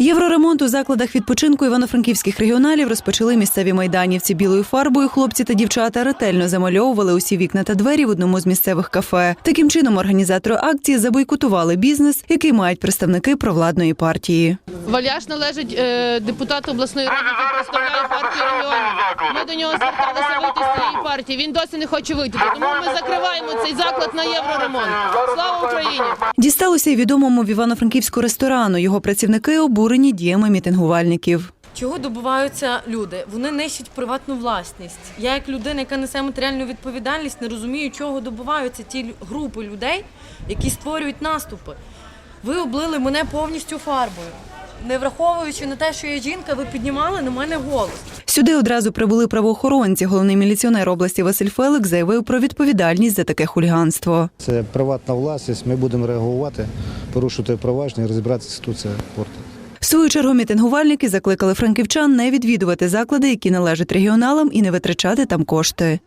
Євроремонт у закладах відпочинку івано-франківських регіоналів розпочали місцеві майданівці. Білою фарбою хлопці та дівчата ретельно замальовували усі вікна та двері в одному з місцевих кафе. Таким чином організатори акції забойкотували бізнес, який мають представники провладної партії. Валяш належить е, депутату обласної ради, який представляє партію регіонів. Ми до нього зверталися цієї партії. Він досі не хоче вийти. Тому ми закриваємо цей заклад на євроремонт. Слава Україні! Дісталося й відомому в Івано-Франківську ресторану. Його працівники обурені діями мітингувальників. Чого добуваються люди? Вони нищать приватну власність. Я, як людина, яка несе матеріальну відповідальність, не розумію, чого добуваються ті групи людей, які створюють наступи. Ви облили мене повністю фарбою. Не враховуючи на те, що я жінка, ви піднімали на мене голос. Сюди одразу прибули правоохоронці. Головний міліціонер області Василь Фелик заявив про відповідальність за таке хуліганство. Це приватна власність. Ми будемо реагувати, порушувати провадження і розібратися, хто це портить. В свою чергу мітингувальники закликали франківчан не відвідувати заклади, які належать регіоналам, і не витрачати там кошти.